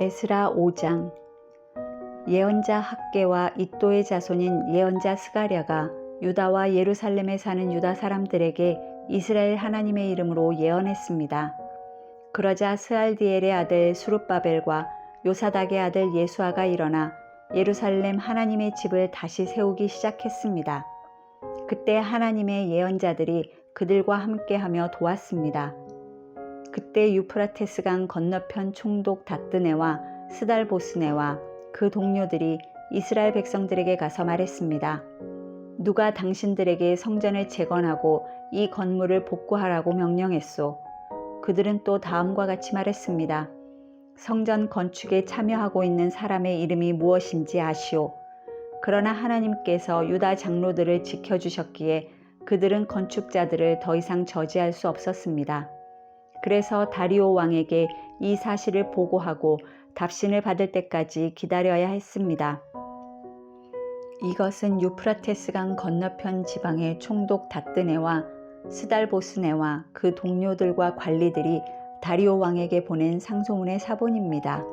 에스라 5장 예언자 학계와 이또의 자손인 예언자 스가랴가 유다와 예루살렘에 사는 유다 사람들에게 이스라엘 하나님의 이름으로 예언했습니다. 그러자 스알디엘의 아들 수룹바벨과 요사닥의 아들 예수아가 일어나 예루살렘 하나님의 집을 다시 세우기 시작했습니다. 그때 하나님의 예언자들이 그들과 함께하며 도왔습니다. 그때 유프라테스 강 건너편 총독 다뜨네와 스달보스네와 그 동료들이 이스라엘 백성들에게 가서 말했습니다. 누가 당신들에게 성전을 재건하고 이 건물을 복구하라고 명령했소. 그들은 또 다음과 같이 말했습니다. 성전 건축에 참여하고 있는 사람의 이름이 무엇인지 아시오. 그러나 하나님께서 유다 장로들을 지켜주셨기에 그들은 건축자들을 더 이상 저지할 수 없었습니다. 그래서 다리오 왕에게 이 사실을 보고하고 답신을 받을 때까지 기다려야 했습니다. 이것은 유프라테스강 건너편 지방의 총독 다뜨네와 스달보스네와 그 동료들과 관리들이 다리오 왕에게 보낸 상소문의 사본입니다.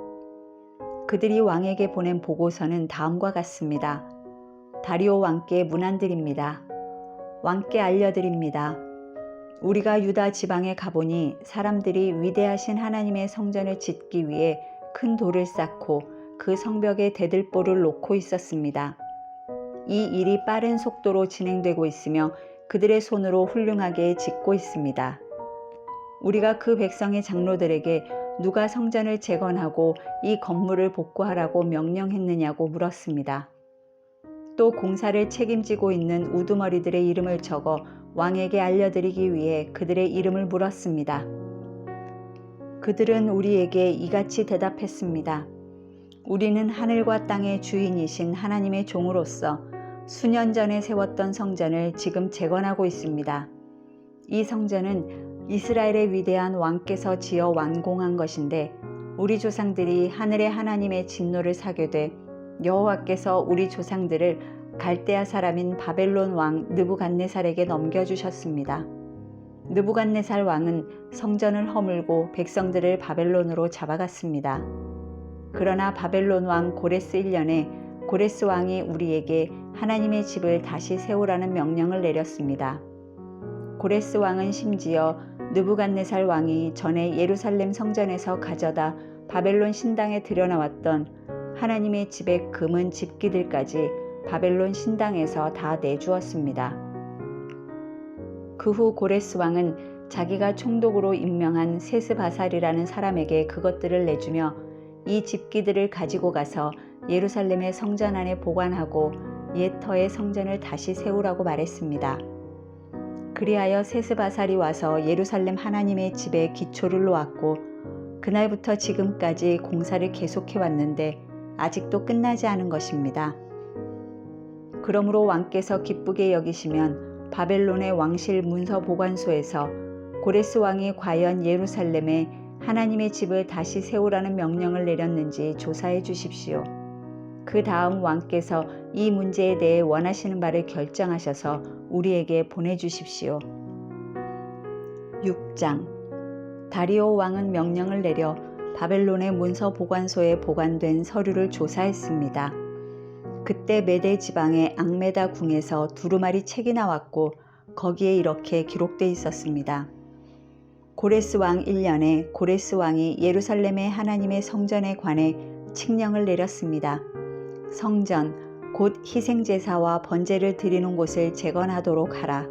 그들이 왕에게 보낸 보고서는 다음과 같습니다. 다리오 왕께 문안드립니다. 왕께 알려드립니다. 우리가 유다 지방에 가보니 사람들이 위대하신 하나님의 성전을 짓기 위해 큰 돌을 쌓고 그 성벽에 대들보를 놓고 있었습니다. 이 일이 빠른 속도로 진행되고 있으며 그들의 손으로 훌륭하게 짓고 있습니다. 우리가 그 백성의 장로들에게 누가 성전을 재건하고 이 건물을 복구하라고 명령했느냐고 물었습니다. 또 공사를 책임지고 있는 우두머리들의 이름을 적어 왕에게 알려드리기 위해 그들의 이름을 물었습니다. 그들은 우리에게 이같이 대답했습니다. 우리는 하늘과 땅의 주인이신 하나님의 종으로서 수년 전에 세웠던 성전을 지금 재건하고 있습니다. 이 성전은 이스라엘의 위대한 왕께서 지어 완공한 것인데 우리 조상들이 하늘의 하나님의 진노를 사게 돼 여호와께서 우리 조상들을 갈대아 사람인 바벨론 왕 느부갓네살에게 넘겨주셨습니다. 느부갓네살 왕은 성전을 허물고 백성들을 바벨론으로 잡아갔습니다. 그러나 바벨론 왕 고레스 1년에 고레스 왕이 우리에게 하나님의 집을 다시 세우라는 명령을 내렸습니다. 고레스 왕은 심지어 느부갓네살 왕이 전에 예루살렘 성전에서 가져다 바벨론 신당에 들여놓았던 하나님의 집의 금은 집기들까지 바벨론 신당에서 다 내주었습니다. 그 후 고레스 왕은 자기가 총독으로 임명한 세스바살이라는 사람에게 그것들을 내주며 이 집기들을 가지고 가서 예루살렘의 성전 안에 보관하고 옛터의 성전을 다시 세우라고 말했습니다. 그리하여 세스바살이 와서 예루살렘 하나님의 집에 기초를 놓았고 그날부터 지금까지 공사를 계속해 왔는데 아직도 끝나지 않은 것입니다. 그러므로 왕께서 기쁘게 여기시면 바벨론의 왕실 문서 보관소에서 고레스 왕이 과연 예루살렘에 하나님의 집을 다시 세우라는 명령을 내렸는지 조사해 주십시오. 그 다음 왕께서 이 문제에 대해 원하시는 바를 결정하셔서 우리에게 보내주십시오. 6장 다리오 왕은 명령을 내려 바벨론의 문서 보관소에 보관된 서류를 조사했습니다. 그때 메대 지방의 앙메다 궁에서 두루마리 책이 나왔고 거기에 이렇게 기록돼 있었습니다. 고레스 왕 1년에 고레스 왕이 예루살렘의 하나님의 성전에 관해 칙령을 내렸습니다. 성전, 곧 희생제사와 번제를 드리는 곳을 재건하도록 하라.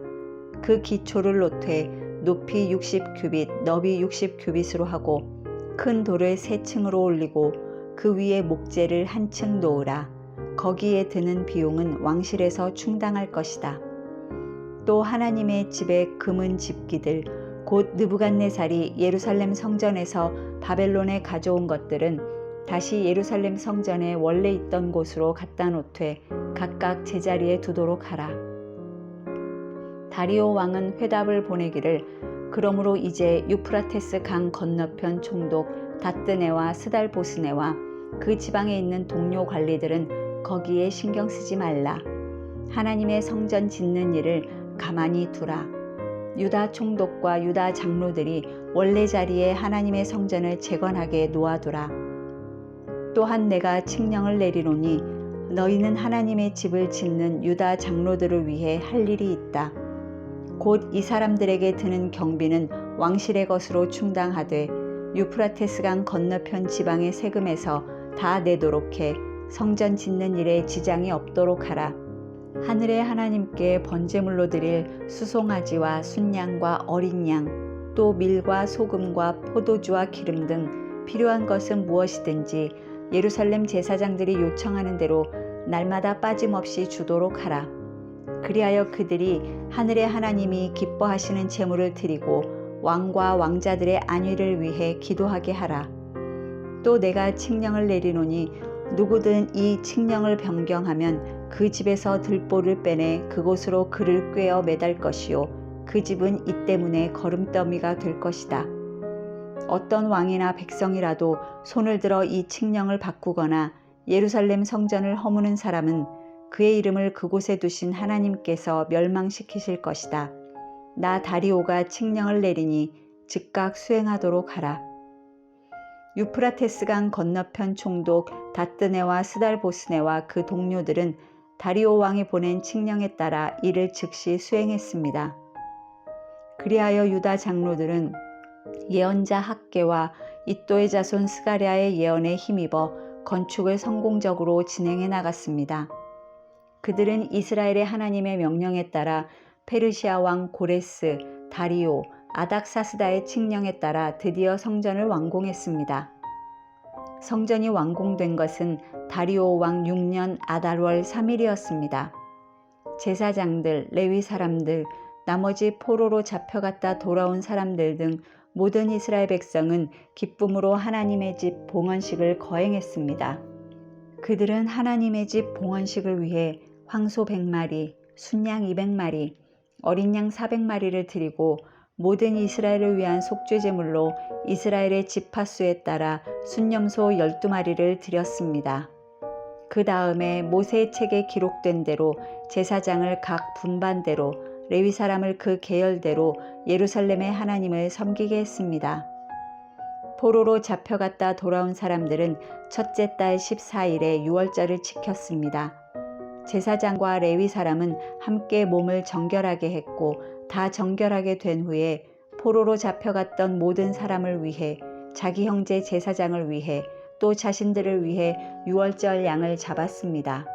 그 기초를 놓되 높이 60 규빗, 너비 60 규빗으로 하고 큰 돌을 세 층으로 올리고 그 위에 목재를 한 층 놓으라. 거기에 드는 비용은 왕실에서 충당할 것이다. 또 하나님의 집에 금은 집기들 곧 느부갓네살이 예루살렘 성전에서 바벨론에 가져온 것들은 다시 예루살렘 성전에 원래 있던 곳으로 갖다 놓되 각각 제자리에 두도록 하라. 다리오 왕은 회답을 보내기를 그러므로 이제 유프라테스 강 건너편 총독 다뜨네와 스달보스네와 그 지방에 있는 동료 관리들은 거기에 신경 쓰지 말라. 하나님의 성전 짓는 일을 가만히 두라. 유다 총독과 유다 장로들이 원래 자리에 하나님의 성전을 재건하게 놓아두라. 또한 내가 칙령을 내리노니 너희는 하나님의 집을 짓는 유다 장로들을 위해 할 일이 있다. 곧 이 사람들에게 드는 경비는 왕실의 것으로 충당하되 유프라테스 강 건너편 지방의 세금에서 다 내도록 해 성전 짓는 일에 지장이 없도록 하라. 하늘의 하나님께 번제물로 드릴 수송아지와 순양과 어린 양, 또 밀과 소금과 포도주와 기름 등 필요한 것은 무엇이든지 예루살렘 제사장들이 요청하는 대로 날마다 빠짐없이 주도록 하라. 그리하여 그들이 하늘의 하나님이 기뻐하시는 제물을 드리고 왕과 왕자들의 안위를 위해 기도하게 하라. 또 내가 칙령을 내리노니 누구든 이 칙령을 변경하면 그 집에서 들보를 빼내 그곳으로 그를 꿰어 매달 것이요 그 집은 이 때문에 걸음더미가 될 것이다. 어떤 왕이나 백성이라도 손을 들어 이 칙령을 바꾸거나 예루살렘 성전을 허무는 사람은 그의 이름을 그곳에 두신 하나님께서 멸망시키실 것이다. 나 다리오가 칙령을 내리니 즉각 수행하도록 하라. 유프라테스강 건너편 총독 다뜨네와 스달보스네와 그 동료들은 다리오 왕이 보낸 칙령에 따라 이를 즉시 수행했습니다. 그리하여 유다 장로들은 예언자 학계와 이또의 자손 스가랴의 예언에 힘입어 건축을 성공적으로 진행해 나갔습니다. 그들은 이스라엘의 하나님의 명령에 따라 페르시아 왕 고레스, 다리오, 아닥사스다의 칙령에 따라 드디어 성전을 완공했습니다. 성전이 완공된 것은 다리오 왕 6년 아달월 3일이었습니다. 제사장들, 레위 사람들, 나머지 포로로 잡혀갔다 돌아온 사람들 등 모든 이스라엘 백성은 기쁨으로 하나님의 집 봉헌식을 거행했습니다. 그들은 하나님의 집 봉헌식을 위해 황소 100마리, 순양 200마리, 어린 양 400마리를 드리고 모든 이스라엘을 위한 속죄 제물로 이스라엘의 지파수에 따라 순념소 12마리를 드렸습니다. 그 다음에 모세의 책에 기록된 대로 제사장을 각 분반대로 레위 사람을 그 계열대로 예루살렘의 하나님을 섬기게 했습니다. 포로로 잡혀갔다 돌아온 사람들은 첫째 달 14일에 유월절을 지켰습니다. 제사장과 레위 사람은 함께 몸을 정결하게 했고 다 정결하게 된 후에 포로로 잡혀갔던 모든 사람을 위해 자기 형제 제사장을 위해 또 자신들을 위해 유월절 양을 잡았습니다.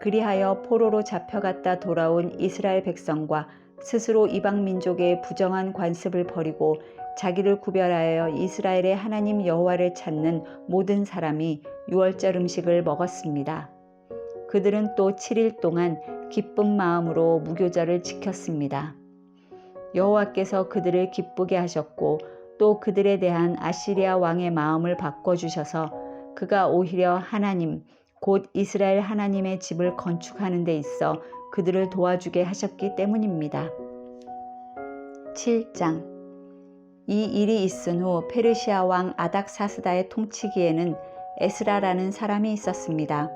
그리하여 포로로 잡혀갔다 돌아온 이스라엘 백성과 스스로 이방 민족의 부정한 관습을 버리고 자기를 구별하여 이스라엘의 하나님 여호와를 찾는 모든 사람이 유월절 음식을 먹었습니다. 그들은 또 7일 동안 기쁜 마음으로 무교절을 지켰습니다. 여호와께서 그들을 기쁘게 하셨고 또 그들에 대한 아시리아 왕의 마음을 바꿔주셔서 그가 오히려 하나님, 곧 이스라엘 하나님의 집을 건축하는 데 있어 그들을 도와주게 하셨기 때문입니다. 7장 이 일이 있은 후 페르시아 왕 아닥사스다의 통치기에는 에스라라는 사람이 있었습니다.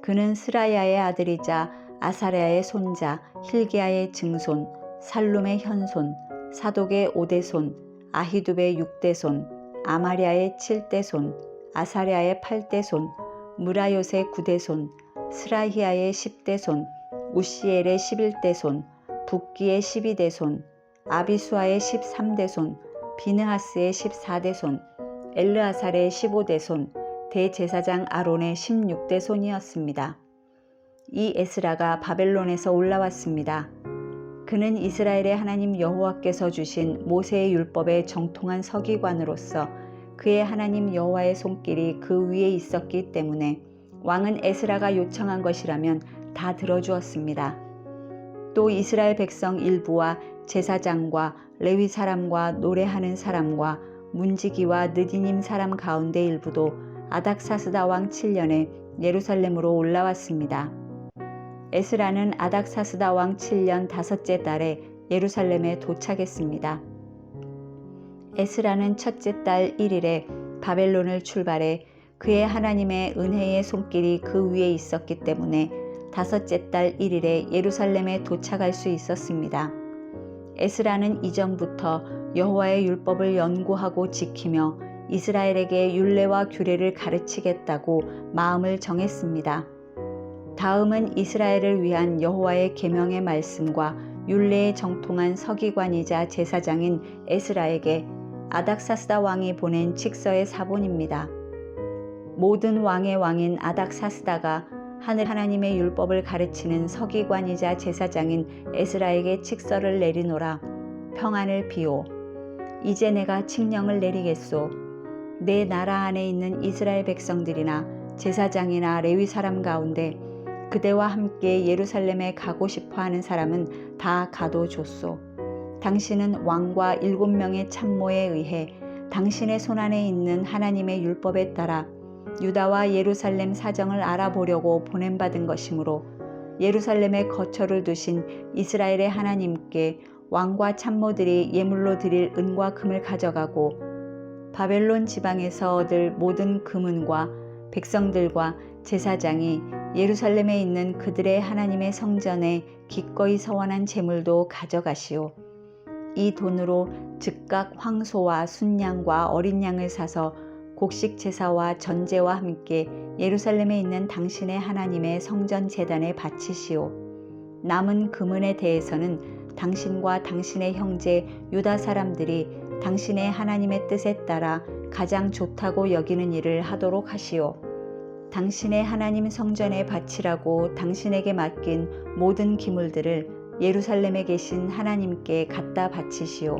그는 스라야의 아들이자 아사랴의 손자 힐기야의 증손 살룸의 현손 사독의 오대손 아히두의 육대손 아마랴의 칠대손 아사랴의 팔대손 무라요의 구대손 스라히야의 십대손 우시엘의 십일대손 북기의 십이대손 아비수아의 십삼대손 비느하스의 십사대손 엘르아살의 십오대손 대제사장 아론의 16대 손이었습니다. 이 에스라가 바벨론에서 올라왔습니다. 그는 이스라엘의 하나님 여호와께서 주신 모세의 율법에 정통한 서기관으로서 그의 하나님 여호와의 손길이 그 위에 있었기 때문에 왕은 에스라가 요청한 것이라면 다 들어주었습니다. 또 이스라엘 백성 일부와 제사장과 레위 사람과 노래하는 사람과 문지기와 느디님 사람 가운데 일부도 아닥사스다 왕 7년에 예루살렘으로 올라왔습니다. 에스라는 아닥사스다 왕 7년 다섯째 달에 예루살렘에 도착했습니다. 에스라는 첫째 달 1일에 바벨론을 출발해 그의 하나님의 은혜의 손길이 그 위에 있었기 때문에 다섯째 달 1일에 예루살렘에 도착할 수 있었습니다. 에스라는 이전부터 여호와의 율법을 연구하고 지키며 이스라엘에게 율례와 규례를 가르치겠다고 마음을 정했습니다. 다음은 이스라엘을 위한 여호와의 계명의 말씀과 율례에 정통한 서기관이자 제사장인 에스라에게 아닥사스다 왕이 보낸 칙서의 사본입니다. 모든 왕의 왕인 아닥사스다가 하늘 하나님의 율법을 가르치는 서기관이자 제사장인 에스라에게 칙서를 내리노라. 평안을 비오 이제 내가 칙령을 내리겠소. 내 나라 안에 있는 이스라엘 백성들이나 제사장이나 레위 사람 가운데 그대와 함께 예루살렘에 가고 싶어 하는 사람은 다 가도 좋소. 당신은 왕과 일곱 명의 참모에 의해 당신의 손안에 있는 하나님의 율법에 따라 유다와 예루살렘 사정을 알아보려고 보냄받은 것이므로 예루살렘에 거처를 두신 이스라엘의 하나님께 왕과 참모들이 예물로 드릴 은과 금을 가져가고 바벨론 지방에서 얻을 모든 금은과 백성들과 제사장이 예루살렘에 있는 그들의 하나님의 성전에 기꺼이 서원한 재물도 가져가시오. 이 돈으로 즉각 황소와 순양과 어린 양을 사서 곡식 제사와 전제와 함께 예루살렘에 있는 당신의 하나님의 성전 재단에 바치시오. 남은 금은에 대해서는 당신과 당신의 형제 유다 사람들이 당신의 하나님의 뜻에 따라 가장 좋다고 여기는 일을 하도록 하시오. 당신의 하나님 성전에 바치라고 당신에게 맡긴 모든 기물들을 예루살렘에 계신 하나님께 갖다 바치시오.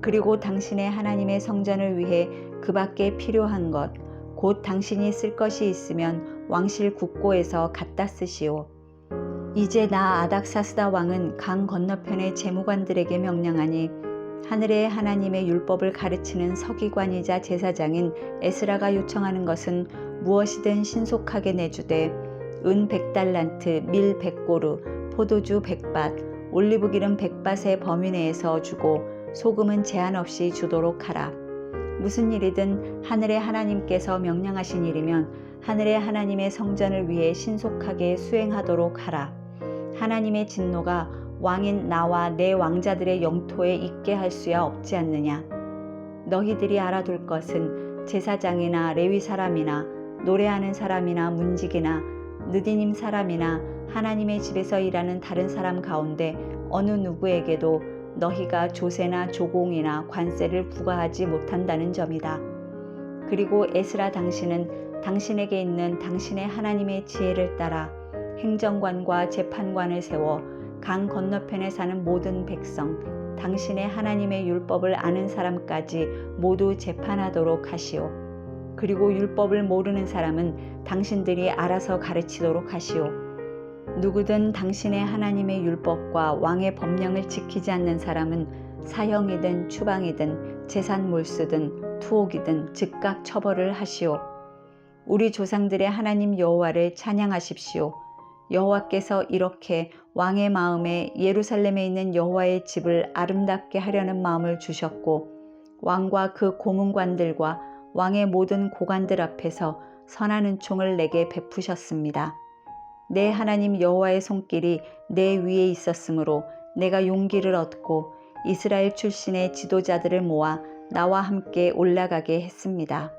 그리고 당신의 하나님의 성전을 위해 그 밖에 필요한 것, 곧 당신이 쓸 것이 있으면 왕실 국고에서 갖다 쓰시오. 이제 나 아닥사스다 왕은 강 건너편의 재무관들에게 명령하니 하늘의 하나님의 율법을 가르치는 서기관이자 제사장인 에스라가 요청하는 것은 무엇이든 신속하게 내주되 은 백달란트, 밀 백고루, 포도주 백밭, 올리브기름 백밭의 범위 내에서 주고 소금은 제한 없이 주도록 하라. 무슨 일이든 하늘의 하나님께서 명령하신 일이면 하늘의 하나님의 성전을 위해 신속하게 수행하도록 하라. 하나님의 진노가 왕인 나와 내 왕자들의 영토에 있게 할 수야 없지 않느냐. 너희들이 알아둘 것은 제사장이나 레위 사람이나 노래하는 사람이나 문지기나 느디님 사람이나 하나님의 집에서 일하는 다른 사람 가운데 어느 누구에게도 너희가 조세나 조공이나 관세를 부과하지 못한다는 점이다. 그리고 에스라 당신은 당신에게 있는 당신의 하나님의 지혜를 따라 행정관과 재판관을 세워 강 건너편에 사는 모든 백성, 당신의 하나님의 율법을 아는 사람까지 모두 재판하도록 하시오. 그리고 율법을 모르는 사람은 당신들이 알아서 가르치도록 하시오. 누구든 당신의 하나님의 율법과 왕의 법령을 지키지 않는 사람은 사형이든 추방이든 재산 몰수든 투옥이든 즉각 처벌을 하시오. 우리 조상들의 하나님 여호와를 찬양하십시오. 여호와께서 이렇게 왕의 마음에 예루살렘에 있는 여호와의 집을 아름답게 하려는 마음을 주셨고 왕과 그 고문관들과 왕의 모든 고관들 앞에서 선한 은총을 내게 베푸셨습니다. 내 하나님 여호와의 손길이 내 위에 있었으므로 내가 용기를 얻고 이스라엘 출신의 지도자들을 모아 나와 함께 올라가게 했습니다.